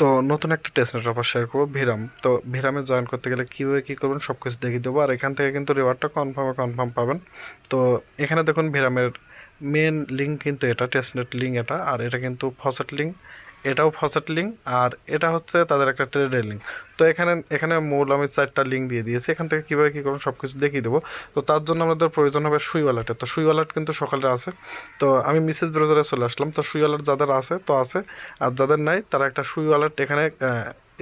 তো নতুন একটা টেস্টনেট অফার শেয়ার করব, ভিরাম। তো ভিরামে জয়েন করতে গেলে কীভাবে কী করবেন সব কিছু দেখিয়ে দেবো। আর এখান থেকে কিন্তু রিওয়ার্ডটা কনফার্মে কনফার্ম পাবেন। তো এখানে দেখুন ভিরামের মেন লিঙ্ক কিন্তু এটা টেস্টনেট লিঙ্ক এটা। আর এটা কিন্তু ফসেট লিঙ্ক এটাও ফসেট লিঙ্ক আর এটা হচ্ছে তাদের একটা ট্রেডের লিঙ্ক। তো এখানে এখানে মূল আমি চারটা লিঙ্ক দিয়ে দিয়েছি। এখান থেকে কীভাবে কী করুন সব কিছু দেখিয়ে দেবো। তো তার জন্য আমাদের প্রয়োজন হবে সুই ওয়ালেটের তো সুই ওয়ালেট কিন্তু সকালে আছে। তো আমি মিসেস ব্রাউজারে চলে আসলাম। তো সুই ওয়ালেট যাদের আছে, তো আছে। আর যাদের নাই, তারা একটা সুই ওয়ালেট এখানে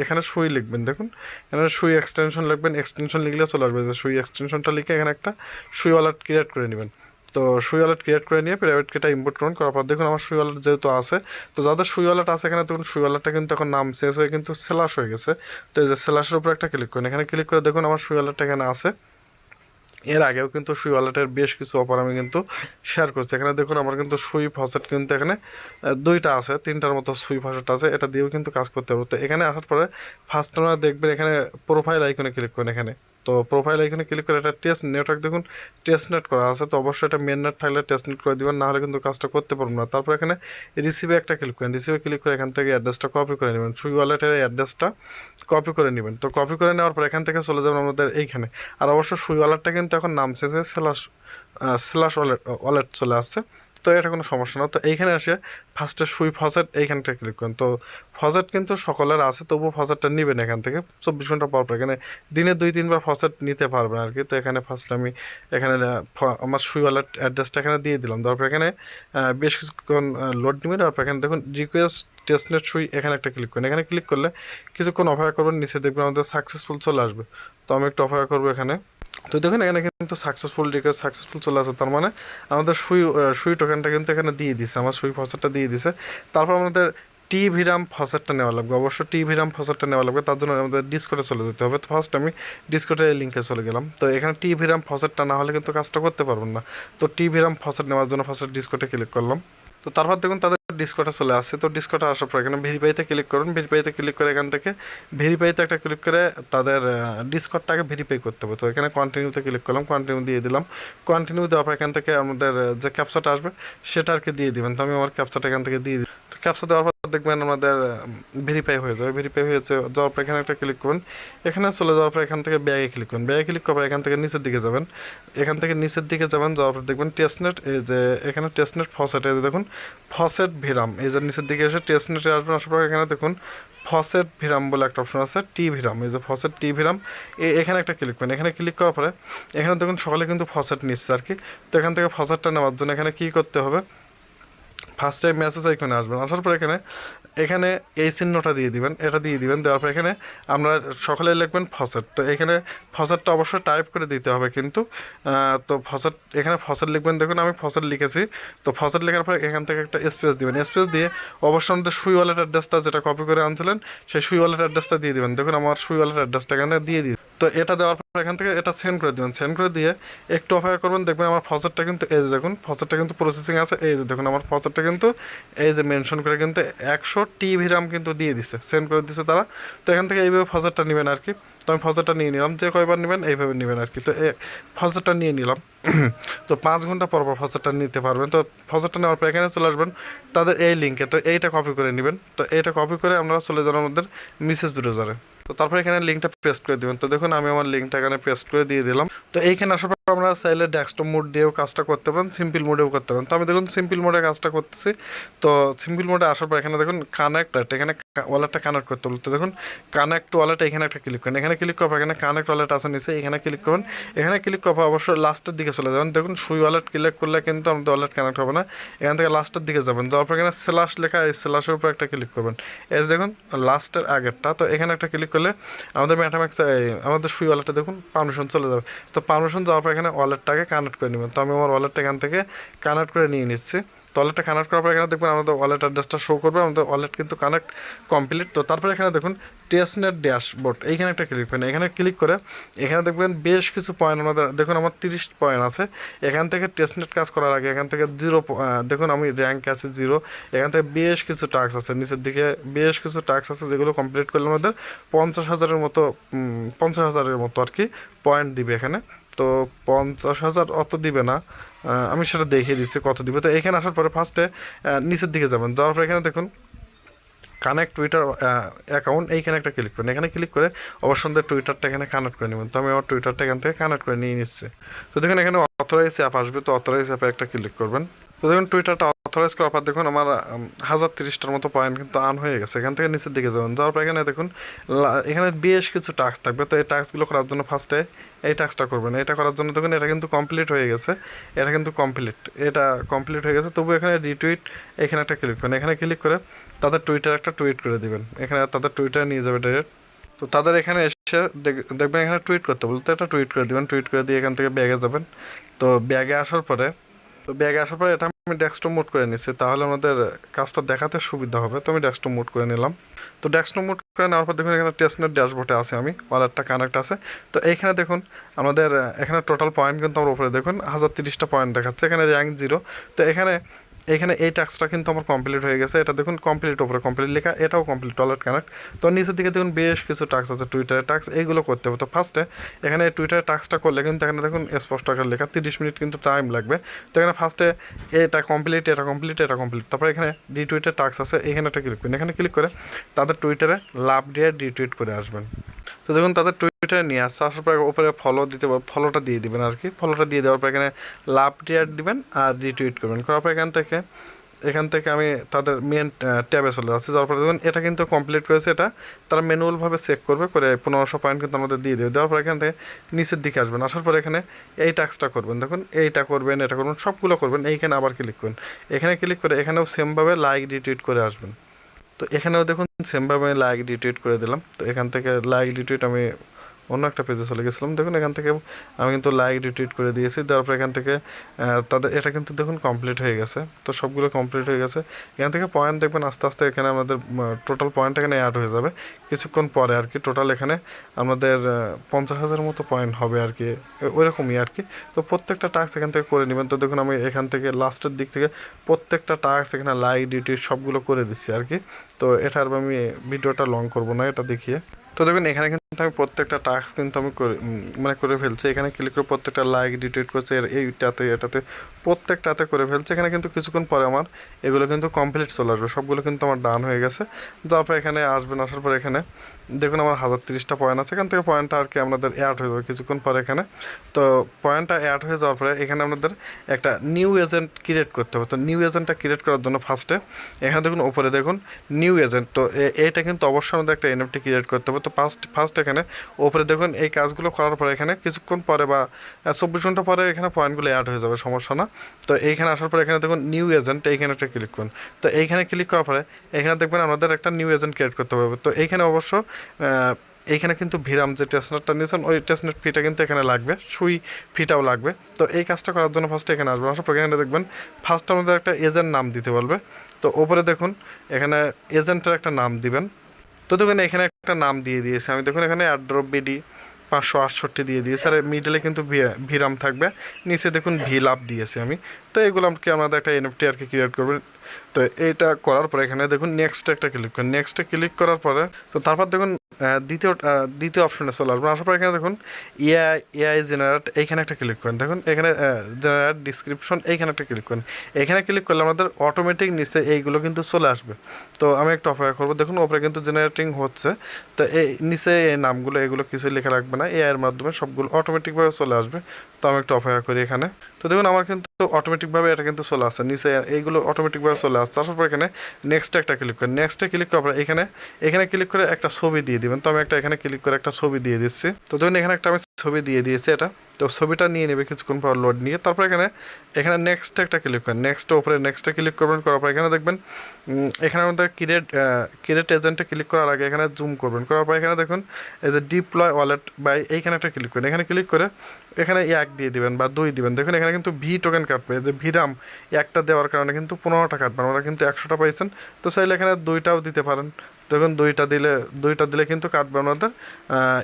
এখানে সুই লিখবেন। দেখুন, এখানে সুই এক্সটেনশন লিখবেন। এক্সটেনশন লিখলে চলে আসবে। যে সুই এক্সটেনশনটা লিখে এখানে একটা সুই ওয়ালেট ক্রিয়েট করে নেবেন। তো সুই ওয়ালেট ক্রিয়েট করে নিয়ে প্রাইভেট কিটা ইম্পোর্ট করুন, করার পর দেখুন আমার সুই ওয়ালেট যেহেতু আছে, তো যাদের সুই ওয়ালেট আছে এখানে দেখুন, সুই ওয়ালেটটা কিন্তু এখন নাম শেষ হয়ে কিন্তু সেলাস হয়ে গেছে। তো এই যে সেলাসের উপর একটা ক্লিক করুন, এখানে ক্লিক করে দেখুন আমার সুই ওয়ালেটটা এখানে আছে। এর আগেও কিন্তু সুই ওয়ালেটের বেশ কিছু অফার আমি কিন্তু শেয়ার করছি। এখানে দেখুন আমার কিন্তু সুই ফসেট কিন্তু এখানে দুইটা আছে, তিনটার মতো সুই ফসেট আছে, এটা দিয়েও কিন্তু কাজ করতে পারব। তো এখানে আসার পরে ফার্স্ট আপনারা দেখবেন এখানে প্রোফাইল আইকনে ক্লিক করুন এখানে। তো প্রোফাইল আইকনে ক্লিক করে একটা টেস্ট নেটওয়ার্ক দেখুন। টেস্ট নেট করা আছে, তো অবশ্যই এটা মেন নেট থাকলে টেস্ট নেট করে দিবেন, নাহলে কিন্তু কাজটা করতে পারব না। তারপর এখানে রিসিভে একটা ক্লিক করেন। রিসিভে ক্লিক করে এখান থেকে অ্যাড্রেসটা কপি করে নেবেন। সুই ওয়ালেটের অ্যাড্রেসটা কপি করে নেবেন। তো কপি করে নেওয়ার পর এখান থেকে চলে যাবেন আমাদের এইখানে। আর অবশ্য সুই ওয়ালেটটা কিন্তু এখন নাম শেষে স্ল্যাশ স্ল্যাশ ওয়ালেট ওয়ালেট চলে আসছে। তো এটা কোনো সমস্যা না। তো এইখানে আসে ফার্স্টে সুই ফসেট, এইখানটা ক্লিক করেন। তো ফসেট কিন্তু সকলের আছে, তবুও ফসেটটা নেবেন এখান থেকে। চব্বিশ ঘণ্টা পর পর এখানে দিনে দুই, তিনবার ফসেট নিতে পারবেন আর কি। তো এখানে ফার্স্ট আমি এখানে আমার সুই ওয়ালেট অ্যাড্রেসটা এখানে দিয়ে দিলাম। তারপর এখানে বেশ কিছুক্ষণ লোড নেবেন। তারপর এখানে দেখুন রিকোয়েস্ট টেস্টনেট সুই এখানে একটা ক্লিক করেন। এখানে ক্লিক করলে কিছুক্ষণ অপেক্ষা করবেন, নিচে দেখবেন আমাদের সাকসেসফুল চলে আসবে। তো আমি একটু অপেক্ষা করব এখানে। তো দেখুন, এখানে কিন্তু সাকসেসফুল রিকোয়েস্ট সাকসেসফুল চলে আসে। তার মানে আমাদের সুই সুই টোকেনটা কিন্তু এখানে দিয়ে দিছে। আমার সুই ফসেটটা দিয়ে দিছে। তারপর আমাদের টি ভিরাম ফসেটটা নেওয়া লাগবে। অবশ্য টি ভিরাম ফসেটটা নেওয়া লাগবে। তার জন্য আমাদের ডিসকোটে চলে যেতে হবে। তো ফার্স্ট আমি ডিসকোটের লিঙ্কে চলে গেলাম। তো এখানে টি ভিরাম ফসেটটা না হলে কিন্তু কাজটা করতে পারবেন না। তো টি ভিরাম ফসেট নেওয়ার জন্য ফার্স্ট ডিসকোটে ক্লিক করলাম। তো তারপর দেখুন, তাদের ডিসকটা চলে আসছে তো ডিসকোটা আসার পর এখানে ভেরিফাইতে ক্লিক করুন। ভেরিফাইতে ক্লিক করে এখান থেকে ভেরিফাইতে একটা ক্লিক করে তাদের ডিসকোডটাকে ভেরিফাই করতে হবে। তো এখানে কন্টিনিউতে ক্লিক করলাম। কন্টিনিউ দিয়ে দিলাম। কন্টিনিউ দেওয়ার পর এখান থেকে আমাদের যে ক্যাপচাটা আসবে, সেটা আর কি দিয়ে দিবেন। তো আমি আমার ক্যাপচাটা এখান থেকে দিয়ে দিই তো ক্যাপচা দেওয়ার পর দেখবেন আমাদের ভেরিফাই হয়ে যাবে। ভেরিফাই হয়েছে, যাওয়ার পর এখানে একটা ক্লিক করুন। এখানে চলে যাওয়ার পর এখান থেকে ব্যাগে ক্লিক করুন। ব্যাগে ক্লিক করার এখান থেকে নিচের দিকে যাবেন। এখান থেকে নিচের দিকে যাবেন, যাওয়ার পর দেখবেন টেস্টনেট এই যে এখানে টেস্টনেট ফসেট এই যে দেখুন ফসেট ভিরাম এই যে নিচের দিকে এসে টেস্টনেটে আসবেন, আসার পর এখানে দেখুন ফসেট ভিরাম বলে একটা অপশন আছে টি ভিরাম এই যে ফসেট টি ভিরাম এখানে একটা ক্লিক করেন। এখানে ক্লিক করার পরে, এখানে দেখুন সকালে কিন্তু ফসেট নিচ্ছে আর কি তো এখান থেকে ফসেটটা নেওয়ার জন্য এখানে কী করতে হবে? ফার্স্ট টাইম মেসেজ এখানে আসবেন। আসার পর এখানে এখানে এই চিহ্নটা দিয়ে দিবেন, এটা দিয়ে দিবেন, দেওয়ার পর এখানে আমরা সকালে লিখবেন ফসেট। তো এখানে ফসেটটা অবশ্যই টাইপ করে দিতে হবে কিন্তু তো ফসেট, এখানে ফসেট লিখবেন। দেখুন, আমি ফসেট লিখেছি। তো ফসেট লেখার পর এখান থেকে একটা স্পেস দিবেন। স্পেস দিয়ে অবশ্যই আমাদের সুই ওয়ালেট অ্যাড্রেসটা যেটা কপি করে আনছিলেন, সেই সুই ওয়ালেট অ্যাড্রেসটা দিয়ে দিবেন। দেখুন, আমার সুই ওয়ালেট অ্যাড্রেসটা এখানে দিয়ে দিই তো এটা দেওয়ার পর এখান থেকে এটা সেন্ড করে দিবেন। সেন্ড করে দিয়ে একটু অপেক্ষা করবেন, দেখবেন আমার ফসেটটা কিন্তু এই যে দেখুন ফসেটটা কিন্তু প্রসেসিং আছে, এই যে দেখুন আমার ফসেটটা কিন্তু, এই যে মেনশন করে কিন্তু একশো টিভি রাম কিন্তু দিয়ে দিছে সেন্ড করে দিছে তারা। তো এখান থেকে এইভাবে ফসেটটা নেবেন আর কি। তো আমি ফসেটটা নিয়ে নিলাম, যে কয়বার নেবেন এইভাবে নেবেন আর কি। তো এ ফসেটটা নিয়ে নিলাম। তো পাঁচ ঘণ্টা পর পর ফসেটটা নিতে পারবেন। তো ফসেটটা নেওয়ার পর এখানে চলে আসবেন তাদের এই লিঙ্কে তো এইটা কপি করে নেবেন। তো এইটা কপি করে আপনারা চলে যান আমাদের মিসেস ব্রাউজারে তো তারপর এখানে লিঙ্কটা পেস্ট করে দিবেন। তো দেখুন, আমি আমার লিঙ্কটা এখানে পেস্ট করে দিয়ে দিলাম। তো এইখানে আসার আমরা চাইলে ডেস্কটপ মোড দিয়েও কাজটা করতে পারেন সিম্পল মোডেও করতে পারেন। তো আমি দেখুন সিম্পল মোডে কাজটা করতেছি। তো সিম্পল মোডে আসার পর এখানে দেখুন কানেক্ট এখানে ওয়ালেটটা কানেক্ট করতে বলতে দেখুন কানেক্ট ওয়ালেট এখানে একটা ক্লিক করেন। এখানে ক্লিক পর এখানে কানেক্ট ওয়ালেট আছে নিচে, এখানে ক্লিক করবেন এখানে ক্লিক পর অবশ্যই লাস্টের দিকে চলে যাবেন। দেখুন সুই ওয়ালেট ক্লিক করলে কিন্তু আমাদের ওয়ালেট কানেক্ট হবে না। এখান থেকে লাস্টের দিকে যাবেন। যাওয়ার পর এখানে স্ল্যাশ লেখা, এই স্ল্যাশের উপর একটা ক্লিক করবেন। এই দেখুন লাস্টের আগেরটা, তো এখানে একটা ক্লিক করলে আমাদের ম্যাথামেটিক্স আমাদের সুই ওয়ালেটটা দেখুন পারমিশন চলে যাবে। তো পারমিশন যাওয়ার পর এখানে ওয়ালেটটাকে কানেক্ট করে নেবেন। তো আমি আমার ওয়ালেটটা এখান থেকে কানেক্ট করে নিয়ে নিচ্ছি। তো ওয়ালেটটা কানেক্ট করার পর এখানে দেখবেন আমাদের ওয়ালেট অ্যাড্রেসটা শো করবে। আমাদের ওয়ালেট কিন্তু কানেক্ট কমপ্লিট তো তারপরে এখানে দেখুন টেস্টনেট ড্যাশবোর্ড এইখানে একটা ক্লিক করেন। এখানে ক্লিক করে এখানে দেখবেন বেশ কিছু পয়েন্ট আমাদের, দেখুন আমার তিরিশ পয়েন্ট আছে। এখান থেকে টেস্টনেট কাজ করার আগে এখান থেকে জিরো দেখুন আমি র্যাঙ্ক আছে জিরো এখান থেকে বেশ কিছু টাস্ক আছে। নিচের দিকে বেশ কিছু টাস্ক আছে যেগুলো কমপ্লিট করলে আমাদের পঞ্চাশ হাজারের মতো পঞ্চাশ হাজারের মতো আর কি পয়েন্ট দিবে এখানে। তো পঞ্চাশ হাজার অত দিবে না। আমি সেটা দেখিয়ে দিচ্ছি কত দিবে। তো এখানে আসার পরে ফার্স্টে নিচের দিকে যাবেন। যাওয়ার পর এখানে দেখুন কানেক্ট টুইটার অ্যাকাউন্ট এইখানে একটা ক্লিক করেন। এখানে ক্লিক করে অবশ্যই টুইটারটা এখানে কানেক্ট করে নেবেন। তো আমি আমার টুইটারটা এখান থেকে কানেক্ট করে নিয়ে নিচ্ছি। তো দেখুন, এখানে অথরাইজ অ্যাপ আসবে। তো অথরাইজ অ্যাপে একটা ক্লিক করবেন। তো দেখুন টুইটারটা অথরাইজ করার পর দেখুন, আমার হাজার তিরিশটার মতো পয়েন্ট কিন্তু আন হয়ে গেছে। এখান থেকে নিচের দিকে যাবেন। যাওয়ার পর এখানে দেখুন এখানে বেশ কিছু টাস্ক থাকবে। তো এই টাস্কগুলো করার জন্য ফার্স্টে এই টাস্কটা করবেন। এটা করার জন্য দেখুন, এটা কিন্তু কমপ্লিট হয়ে গেছে। এটা কিন্তু কমপ্লিট এটা কমপ্লিট হয়ে গেছে। তবু এখানে রিটুইট এখানে একটা ক্লিক করেন। এখানে ক্লিক করে তাদের টুইটার একটা টুইট করে দিবেন। এখানে তাদের টুইটার নিয়ে যাবে ডাইরেক্ট তো তাদের এখানে এসে দেখ- দেখবেন এখানে টুইট করতে বলতে, একটা টুইট করে দিবেন। টুইট করে দিয়ে এখান থেকে ব্যাগে যাবেন। তো ব্যাগে আসার পরে, তো ব্যাগে আসার পরে এটা আমি ডেস্কটপ মোড করে নিচ্ছি তাহলে আমাদের কাজটা দেখাতে সুবিধা হবে। তো আমি ডেস্কটপ মোড করে নিলাম। তো ডেস্কটপ মোড করে নেওয়ার পর দেখুন, এখানে টেস্টনেট ড্যাশবোর্ডে আছে আমি ওয়ালেটটা কানেক্ট আছে। তো এইখানে দেখুন, আমাদের, এখানে টোটাল পয়েন্ট কিন্তু আমার উপরে, দেখুন, হাজার তিরিশটা পয়েন্ট দেখাচ্ছে, এখানে র্যাঙ্ক জিরো তো এখানে এখানে এই টাস্কটা কিন্তু আমার কমপ্লিট হয়ে গেছে। এটা দেখুন কমপ্লিট উপরে কমপ্লিট লেখা, এটাও কমপ্লিট টয়লেট কানেক্ট তো নিচের দিকে দেখুন বেশ কিছু টাস্ক আছে টুইটারের টাস্ক এইগুলো করতে হবে। তো ফার্স্টে এখানে টুইটারের টাস্কটা করলে কিন্তু এখানে দেখুন স্পষ্ট আকারে লেখা, তিরিশ মিনিট কিন্তু টাইম লাগবে। তো এখানে ফার্স্টে এটা কমপ্লিট এটা কমপ্লিট এটা কমপ্লিট তারপরে এখানে ডি রিটুইটের টাস্ক আছে, এখানে একটা ক্লিক করুন। এখানে ক্লিক করে তাদের টুইটারে লাভ দিয়ে রিটুইট করে আসবেন। দেখুন, তাদের টুইটারে নিয়ে আসছে। আসার পর ওপরে ফলো দিতে ফলোটা দিয়ে দিবেন আর কি ফলোটা দিয়ে দেওয়ার পর এখানে লাভ টিয়ার দিবেন আর রিটুইট করবেন। করার পর এখান থেকে এখান থেকে আমি তাদের মেন ট্যাবে চলে যাচ্ছি। যাওয়ার পরে দেখুন, এটা কিন্তু কমপ্লিট করেছে এটা। তারা ম্যানুয়ালভাবে চেক করবে, করে পনেরোশো পয়েন্ট কিন্তু আমাদের দিয়ে দেবে। দেওয়ার পর এখান থেকে নিচের দিকে আসবেন। আসার পর এখানে এই টাস্কটা করবেন। দেখুন, এইটা করবেন, এটা করবেন, সবগুলো করবেন। এইখানে আবার ক্লিক করবেন এখানে ক্লিক করে এখানেও সেমভাবে লাইক রিটুইট করে আসবেন। তো এখানেও দেখুন সেমভাবে আমি লাইক ডিটুইট করে দিলাম। তো এখান থেকে লাইক ডিটুইট আমি অন্য একটা পেজে চলে গেছিলাম। দেখুন, এখান থেকে আমি কিন্তু লাইক রিটুইট করে দিয়েছি। দেওয়ার পর এখান থেকে তাদের, এটা কিন্তু দেখুন কমপ্লিট হয়ে গেছে। তো সবগুলো কমপ্লিট হয়ে গেছে। এখান থেকে পয়েন্ট দেখবেন, আস্তে আস্তে এখানে আমাদের টোটাল পয়েন্ট এখানে অ্যাড হয়ে যাবে। কিছুক্ষণ পরে আর কি টোটাল এখানে আমাদের পঞ্চাশ হাজারের মতো পয়েন্ট হবে আর কি। ওইরকমই আর কি। তো প্রত্যেকটা টাস্ক এখান থেকে করে নেবেন। তো দেখুন, আমি এখান থেকে লাস্টের দিক থেকে প্রত্যেকটা টাস্ক এখানে লাইক ডিউটি সবগুলো করে দিচ্ছি আর কি। তো এটা আর আমি ভিডিওটা লং করব না, এটা দেখিয়ে। তো দেখুন, এখানে আমি প্রত্যেকটা টাস্ক কিন্তু আমি করে মানে করে ফেলছি। এখানে ক্লিক করে প্রত্যেকটা লাইক ডিটেট করছে এইটাতে, এটাতে, প্রত্যেকটাতে করে ফেলছে। এখানে কিন্তু কিছুক্ষণ পরে আমার এগুলো কিন্তু কমপ্লিট চলে আসবে। সবগুলো কিন্তু আমার ডান হয়ে গেছে। তারপর এখানে আসবেন, আসার পর এখানে দেখুন আমার হাজার তিরিশটা পয়েন্ট আছে। এখান থেকে পয়েন্টটা আর কি আমাদের অ্যাড হয়ে যাবে কিছুক্ষণ পরে এখানে। তো পয়েন্টটা অ্যাড হয়ে যাওয়ার পরে এখানে আমাদের একটা নিউ এজেন্ট ক্রিয়েট করতে হবে। তো নিউ এজেন্টটা ক্রিয়েট করার জন্য ফার্স্টে এখানে দেখুন ওপরে দেখুন নিউ এজেন্ট তো এটা কিন্তু অবশ্যই আমাদের একটা এনএফটি ক্রিয়েট করতে হবে। তো ফার্স্ট ফার্স্ট এখানে। ওপরে দেখুন, এই কাজগুলো করার পরে এখানে কিছুক্ষণ পরে বা চব্বিশ ঘণ্টা পরে এখানে পয়েন্টগুলো অ্যাড হয়ে যাবে, সমস্যা না। তো এইখানে আসার পরে এখানে দেখুন নিউ এজেন্ট এইখানে একটা ক্লিক করুন। তো এইখানে ক্লিক করার পরে এখানে দেখবেন আমাদের একটা নিউ এজেন্ট ক্রিয়েট করতে হবে। তো এইখানে অবশ্য এইখানে কিন্তু ভিরাম যে টেস্টনেটটা নিয়েছেন, ওই টেস্টনেট ফিটা কিন্তু এখানে লাগবে, সুই ফিটাও লাগবে। তো এই কাজটা করার জন্য ফার্স্টে এখানে আসবেন আসার পর এখানে দেখবেন ফার্স্ট আমাদের একটা এজেন্ট নাম দিতে বলবে। তো ওপরে দেখুন, এখানে এজেন্টের একটা নাম দিবেন। তো দেখুন, এখানে একটা নাম দিয়ে দিয়েছে। আমি দেখুন এখানে অ্যাড্রপ বিডি পাঁচশো আটষট্টি দিয়ে দিয়েছে। আর মিডলে কিন্তু ভিরাম থাকবে। নিচে দেখুন ভি লাভ দিয়েছে আমি। তো এগুলো আমাকে আমাদের একটা এনএফটি আর কি ক্রিয়েট করবে। তো এটা করার পরে এখানে দেখুন নেক্সট একটা ক্লিক করুন। নেক্সটে ক্লিক করার পরে, তো তারপর দেখুন দ্বিতীয় দ্বিতীয় অপশনে চলে আসবেন আসার পর এখানে দেখুন এআই এআই জেনারেট এইখানে একটা ক্লিক করেন। দেখুন, এখানে জেনারেট ডিসক্রিপশন এইখানে একটা ক্লিক করেন। এখানে ক্লিক করলে আমাদের অটোমেটিক নিচে এইগুলো কিন্তু চলে আসবে। তো আমি একটু অপেক্ষা করব। দেখুন, ওপরে কিন্তু জেনারেটিং হচ্ছে। তো এই, নিচে এই নামগুলো, এগুলো কিছু লেখা রাখবে না। এআই এর মাধ্যমে সবগুলো অটোমেটিকভাবে চলে আসবে। তো আমি একটু অপেক্ষা করি এখানে। তো দেখুন, আমার কিন্তু অটোমেটিকভাবে এটা কিন্তু চলে আসছে। নিচে এইগুলো অটোমেটিকভাবে চলে আসছে। তারপর পর এখানে নেক্সটে একটা ক্লিক করেন। নেক্সটে ক্লিক করার পর এখানে এখানে ক্লিক করে একটা ছবি দিয়ে দিবেন। তো আমি একটা এখানে ক্লিক করে একটা ছবি দিয়ে দিচ্ছি। তো দেখুন এখানে একটা আমি ছবি দিয়ে দিয়েছি এটা। তো ছবিটা নিয়ে নেবে কিছুক্ষণ পর লোড নিয়ে। তারপর এখানে এখানে নেক্সট একটা ক্লিক করেন। নেক্সট ওপরে নেক্সটে ক্লিক করবেন, করার পর এখানে দেখবেন এখানে আমাদের ক্রিয়েট ক্রিয়েট এজেন্টে ক্লিক করার আগে এখানে জুম করবেন। করার পর এখানে দেখুন, এই যে ডিপ্লয় ওয়ালেট বাই এইখানে একটা ক্লিক করেন। এখানে ক্লিক করে এখানে এক দিয়ে দিবেন বা দুই দিবেন। দেখুন, এখানে কিন্তু ভি টোকেন কাটবে যে ভিরাম একটা দেওয়ার কারণে কিন্তু পনেরোটা কাটবেন ওরা কিন্তু একশোটা পাইছেন। তো চাইলে এখানে দুইটাও দিতে পারেন। দেখুন দুইটা দিলে দুইটা দিলে কিন্তু কাটবে আমাদের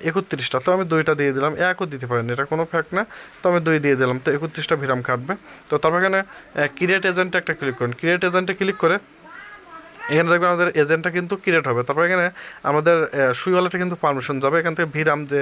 একত্রিশটা। তো আমি দুইটা দিয়ে দিলাম, একও দিতে পারেন, এটা কোনো ফ্যাক্ট না। তো আমি দুই দিয়ে দিলাম, তো একত্রিশটা ভিরাম কাটবে। তো তারপর এখানে ক্রিয়েট এজেন্টে একটা ক্লিক করুন। ক্রিয়েট এজেন্টে ক্লিক করে, এখানে দেখবেন আমাদের এজেন্টটা কিন্তু ক্রিয়েট হবে। তারপর এখানে আমাদের সুই ওয়ালেটে কিন্তু পারমিশন যাবে। এখান থেকে ভিরাম যে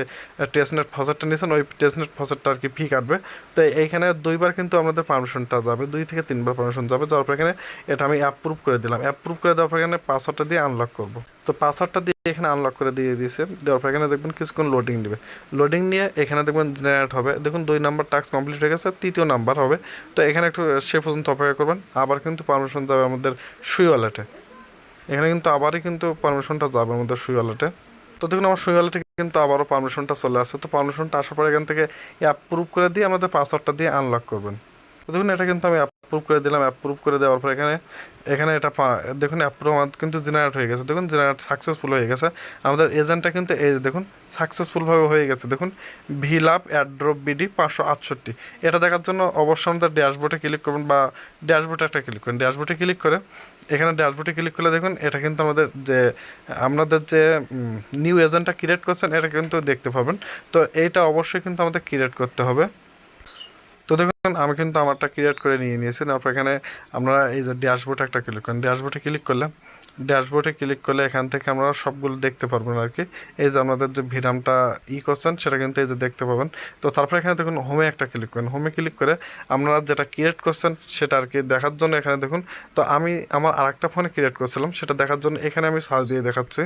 টেস্টনেট ফসেটটা নিয়েছেন ওই টেস্টনেট ফসেটটা আর কি ফি কাটবে। তো এইখানে দুইবার কিন্তু আমাদের পারমিশনটা যাবে, দুই থেকে তিনবার পারমিশন যাবে। যাওয়ার পর এখানে এটা আমি অ্যাপ্রুভ করে দিলাম। অ্যাপ্রুভ করে দেওয়ার পর এখানে পাসওয়ার্ডটা দিয়ে আনলক করব। তো পাসওয়ার্ডটা দিয়ে এখানে আনলক করে দিয়ে দিয়েছে। দেওয়ার পর এখানে দেখবেন কিছুক্ষণ লোডিং নেবে লোডিং নিয়ে এখানে দেখবেন জেনারেট হবে। দেখুন দুই নাম্বার টাস্ক কমপ্লিট হয়ে গেছে, তৃতীয় নাম্বার হবে। তো এখানে একটু সে পর্যন্ত অপেক্ষা করবেন। আবার কিন্তু পারমিশন যাবে আমাদের সুই ওয়ালেটে এখানে কিন্তু আবারই কিন্তু পারমিশনটা যাবে আমাদের সুই ওয়ালেটে তো দেখুন আমার সুই ওয়ালেটে কিন্তু আবারও পারমিশনটা চলে আসছে। তো পারমিশনটা আসার পর এখান থেকে অ্যাপ্রুভ করে দিয়ে আমাদের পাসওয়ার্ডটা দিয়ে আনলক করবেন। তো দেখুন এটা কিন্তু আমি অ্যাপ্রুভ করে দিলাম অ্যাপ্রুভ করে দেওয়ার পর এখানে এখানে এটা দেখুন অ্যাপ্রুভ আমার কিন্তু জেনারেট হয়ে গেছে। দেখুন জেনারেট সাকসেসফুল হয়ে গেছে। আমাদের এজেন্টটা কিন্তু এই দেখুন সাকসেসফুলভাবে হয়ে গেছে। দেখুন ভি লাভ অ্যাড্রপ বিডি পাঁচশো আটষট্টি। এটা দেখার জন্য অবশ্যই আমাদের ড্যাশবোর্ডে ক্লিক করবেন বা ড্যাশবোর্ডে একটা ক্লিক করুন। ড্যাশবোর্ডে ক্লিক করে, এখানে ড্যাশবোর্ডে ক্লিক করলে দেখুন, এটা কিন্তু আমাদের যে আপনাদের যে নিউ এজেন্টটা ক্রিয়েট করছেন, এটা কিন্তু দেখতে পাবেন। তো এইটা অবশ্যই কিন্তু আমাদের ক্রিয়েট করতে হবে। তো দেখুন, আমি কিন্তু আমারটা ক্রিয়েট করে নিয়ে নিয়েছি। তারপর এখানে আমরা এই যে ড্যাশবোর্ডে একটা ক্লিক করেন ড্যাশবোর্ডে ক্লিক করলে ড্যাশবোর্ডে ক্লিক করলে এখান থেকে আমরা সবগুলো দেখতে পারবেন আর কি এই যে আমাদের যে ভিরামটা ই করছেন, সেটা কিন্তু এই যে দেখতে পাবেন। তো তারপর এখানে দেখুন হোমে একটা ক্লিক করেন। হোমে ক্লিক করে আপনারা যেটা ক্রিয়েট করছেন, সেটা আর কি দেখার জন্য এখানে দেখুন। তো আমি আমার আরেকটা ফোনে ক্রিয়েট করছিলাম, সেটা দেখার জন্য এখানে আমি সার্চ দিয়ে দেখাচ্ছি।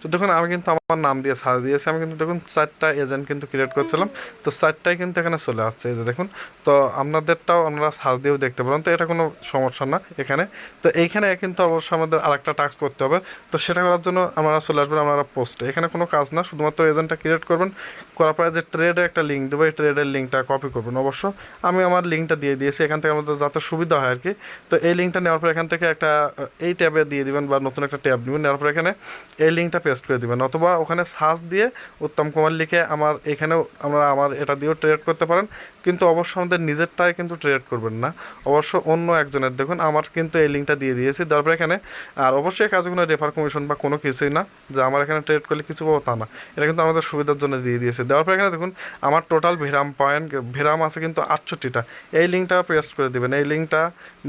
তো দেখুন, আমি কিন্তু আমার নাম দিয়ে সার্চ দিয়েছি। আমি কিন্তু দেখুন চারটা এজেন্ট কিন্তু ক্রিয়েট করছিলাম। তো চারটাই কিন্তু এখানে চলে আসছে এই যে দেখুন। তো আপনাদেরটাও আপনারা সার্চ দিয়েও দেখতে পারেন। তো এটা কোনো সমস্যা না এখানে। তো এইখানে কিন্তু অবশ্যই আমাদের আরেকটা টাস্ক করতে হবে। তো সেটা করার জন্য আমরা চলে আসবেন আপনারা পোস্টে এখানে কোনো কাজ না, শুধুমাত্র এজেন্টটা ক্রিয়েট করবেন। করার পরে যে ট্রেডের একটা লিঙ্ক দেবো, এই ট্রেডের লিঙ্কটা কপি করবেন অবশ্য। আমি আমার লিঙ্কটা দিয়ে দিয়েছি। এখান থেকে আমাদের যাতে সুবিধা হয় আর কি তো এই লিঙ্কটা নেওয়ার পর এখান থেকে একটা, এই ট্যাবে দিয়ে দিবেন বা নতুন একটা ট্যাব নেবেন। নেওয়ার পর এখানে এই লিঙ্কটা পেস্ট করে দিবেন। অথবা ওখানে সার্চ দিয়ে উত্তম কুমার লিখে আমার এখানেও আমরা আমার এটা দিয়েও ট্রেড করতে পারেন। কিন্তু অবশ্যই আমাদের নিজেরটাই কিন্তু ট্রেড করবেন না। অবশ্য অন্য একজনের, দেখুন আমার কিন্তু এই লিঙ্কটা দিয়ে দিয়েছি। তারপর এখানে, আর অবশ্যই কাজে কোনো রেফার কমিশন বা কোনো কিছুই না, যে আমার এখানে ট্রেড করলে কিছু পাবো তা না। এটা কিন্তু আমাদের সুবিধার জন্য দিয়ে দিয়েছে। দেওয়ার পর এখানে দেখুন, আমার টোটাল ভিরাম পয়েন্ট ভিরাম আছে কিন্তু আটষট্টিটা। এই লিঙ্কটা পেস্ট করে দিবেন। এই লিঙ্কটা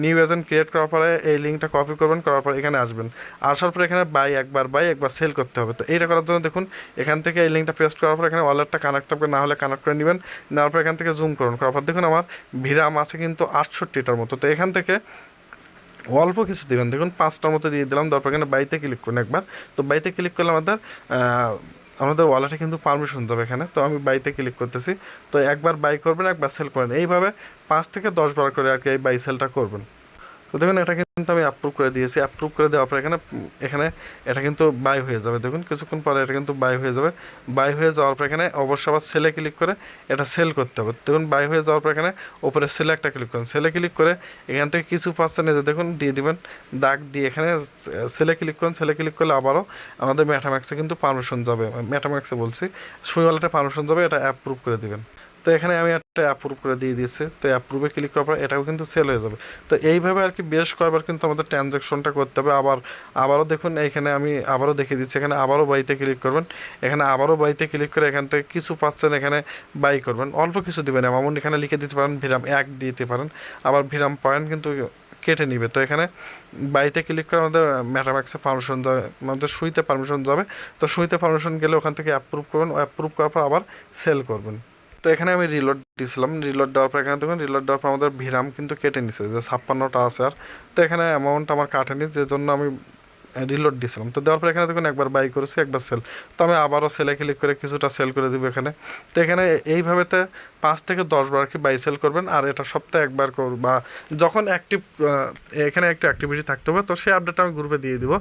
নিউ এজেন্ট ক্রিয়েট করার পরে এই লিঙ্কটা কপি করবেন, করার পর এখানে আসবেন। আসার পর এখানে বাই একবার বাই একবার সেল করতে হবে। তো এইটা করার জন্য দেখুন, এখান থেকে এই লিঙ্কটা পেস্ট করার পর এখানে ওয়ালেটটা কানেক্ট থাকবে না হলে কানেক্ট করে নেবেন। নেওয়ার পর এখান থেকে জুম করুন। করার পর দেখুন আমার ভিরাম আছে কিন্তু আটষট্টিটার মতো। তো এখান থেকে অল্প কিছু দেবেন। দেখুন, পাঁচটার মতো দিয়ে দিলাম। তারপর এখানে বাইতে ক্লিক করুন একবার। তো বাইতে ক্লিক করলে আমাদের আমাদের ওয়ালেটে কিন্তু পারমিশন যাবে এখানে। তো আমি বাইতে ক্লিক করতেছি। তো একবার বাই করবেন, একবার সেল করবেন এইভাবে পাঁচ থেকে দশ বার করে আর কি এই বাই সেলটা করবেন। তো দেখুন, এটা কিন্তু আমি অ্যাপ্রুভ করে দিয়েছি। অ্যাপ্রুভ করে দেওয়ার পর এখানে এখানে এটা কিন্তু বাই হয়ে যাবে। দেখুন, কিছুক্ষণ পরে এটা কিন্তু বাই হয়ে যাবে। বাই হয়ে যাওয়ার পর এখানে অবশ্যই আবার সেলে ক্লিক করে এটা সেল করতে হবে। দেখুন বাই হয়ে যাওয়ার পর এখানে ওপরে সেলে একটা ক্লিক করুন। সেলে ক্লিক করে এখান থেকে কিছু পার্সেন্ট এসে দেখুন, দিয়ে দিবেন। দাগ দিয়ে এখানে সেলে ক্লিক করুন। সেলে ক্লিক করলে আবারও আমাদের ম্যাথাম্যাক্সে কিন্তু পারমিশন যাবে। ম্যাথাম্যাক্সে বলছি সুইওয়ালেটে পারমিশন যাবে, এটা অ্যাপ্রুভ করে দিবেন। তো এখানে আমি একটা অ্যাপ্রুভ করে দিয়ে দিয়েছি। তো অ্যাপ্রুভে ক্লিক করার পর এটাও কিন্তু সেল হয়ে যাবে। তো এইভাবে আর কি বেশ কয়েকবার কিন্তু আমাদের ট্রানজ্যাকশনটা করতে হবে। আবার, আবারও দেখুন, এখানে আমি আবারও দেখিয়ে দিচ্ছি। এখানে আবারও বাইতে ক্লিক করবেন। এখানে আবারও বাইতে ক্লিক করে এখান থেকে কিছু পাচ্ছেন এখানে বাই করবেন। অল্প কিছু দেবেন। এমন এখানে লিখে দিতে পারেন ভিরাম এক দিতে পারেন। আবার ভিরাম পয়েন্ট কিন্তু কেটে নিবে। তো এখানে বাইতে ক্লিক করে আমাদের ম্যাটাম্যাক্সে পারমিশন যাবে আমাদের সুইতে পারমিশন যাবে। তো সুইতে পারমিশন গেলে ওখান থেকে অ্যাপ্রুভ করবেন। অ্যাপ্রুভ করার পর আবার সেল করবেন। তো এখানে আমি রিলোড দিয়েছিলাম রিলোড দেওয়ার পর এখানে দেখুন রিলোড দেওয়ার পর আমাদের ভিরাম কিন্তু কেটে নিছে, যে ছাপ্পান্নটা আছে আর। তো এখানে অ্যামাউন্ট আমার কাটেনি যে জন্য আমি রিলোড দিয়েছিলাম তো দেওয়ার পর এখানে দেখুন একবার বাই করেছি, একবার সেল তো আমি আবারও সেলে ক্লিক করে কিছুটা সেল করে দিব এখানে। তো এখানে এইভাবেতে পাঁচ থেকে দশ বার কি বাই সেল করবেন, আর এটা সপ্তাহে একবার কর বা যখন অ্যাক্টিভ এখানে একটা অ্যাক্টিভিটি থাকতে হবে, তো সেই আপডেটটা আমি গ্রুপে দিয়ে দিব।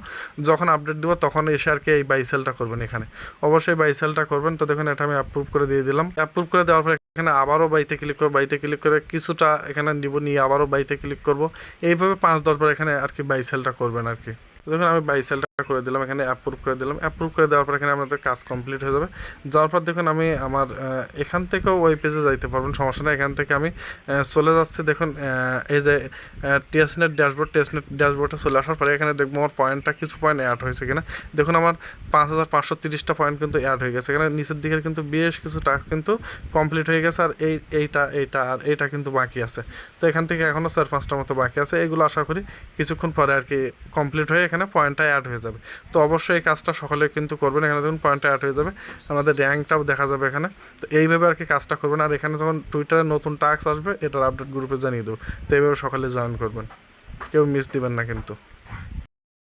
যখন আপডেট দিব, তখন এসে আর কি এই বাই সেলটা করবেন এখানে। অবশ্যই বাই সেলটা করবেন। তো দেখুন এটা আমি অ্যাপ্রুভ করে দিয়ে দিলাম। অ্যাপ্রুভ করে দেওয়ার পর এখানে আবারও বাইতে ক্লিক করব বাইতে ক্লিক করে কিছুটা এখানে নিব, নিয়ে আবারও বাইতে ক্লিক করব। এইভাবে পাঁচ দশবার এখানে আর কি বাই সেলটা করবেন আর কি। তো দেখুন আমি বাই সেলটা করে দিলাম, এখানে অ্যাপ্রুভ করে দিলাম। অ্যাপ্রুভ করে দেওয়ার পর এখানে আমাদের কাজ কমপ্লিট হয়ে যাবে। যাওয়ার পর দেখুন আমি আমার এখান থেকেও ওই পেজে যাইতে পারবেন, সমস্যা নেই। এখান থেকে আমি চলে যাচ্ছি, দেখুন এই যে টিএসনেট ড্যাশবোর্ড টিএসনেট ড্যাশবোর্ডে চলে আসার পরে এখানে দেখব আমার পয়েন্টটা কিছু পয়েন্ট অ্যাড হয়েছে কিনা। দেখুন আমার পাঁচ হাজার পাঁচশো তিরিশটা পয়েন্ট কিন্তু অ্যাড হয়ে গেছে। এখানে নিচের দিকের কিন্তু বেশ কিছু টাস্ক কিন্তু কমপ্লিট হয়ে গেছে, আর এই, এইটা এইটা, আর এইটা কিন্তু বাকি আছে। তো এখান থেকে এখনও চার পাঁচটা মতো বাকি আছে। এগুলো আশা করি কিছুক্ষণ পরে আর কি কমপ্লিট হয়ে এখানে পয়েন্টটা অ্যাড হয়ে যাবে। তো অবশ্যই এই কাজটা সকলে কিন্তু করবেন। এখানে দেখুন পয়েন্টটা অ্যাড হয়ে যাবে। আমাদের র্যাঙ্কটাও দেখা যাবে এখানে। তো এইভাবে আর কি কাজটা করবেন। আর এখানে যখন টুইটারে নতুন টাস্ক আসবে, এটার আপডেট গ্রুপে জানিয়ে দেবো। তো এইভাবে সকলে জয়েন করবেন। কেউ মিস দিবেন না কিন্তু।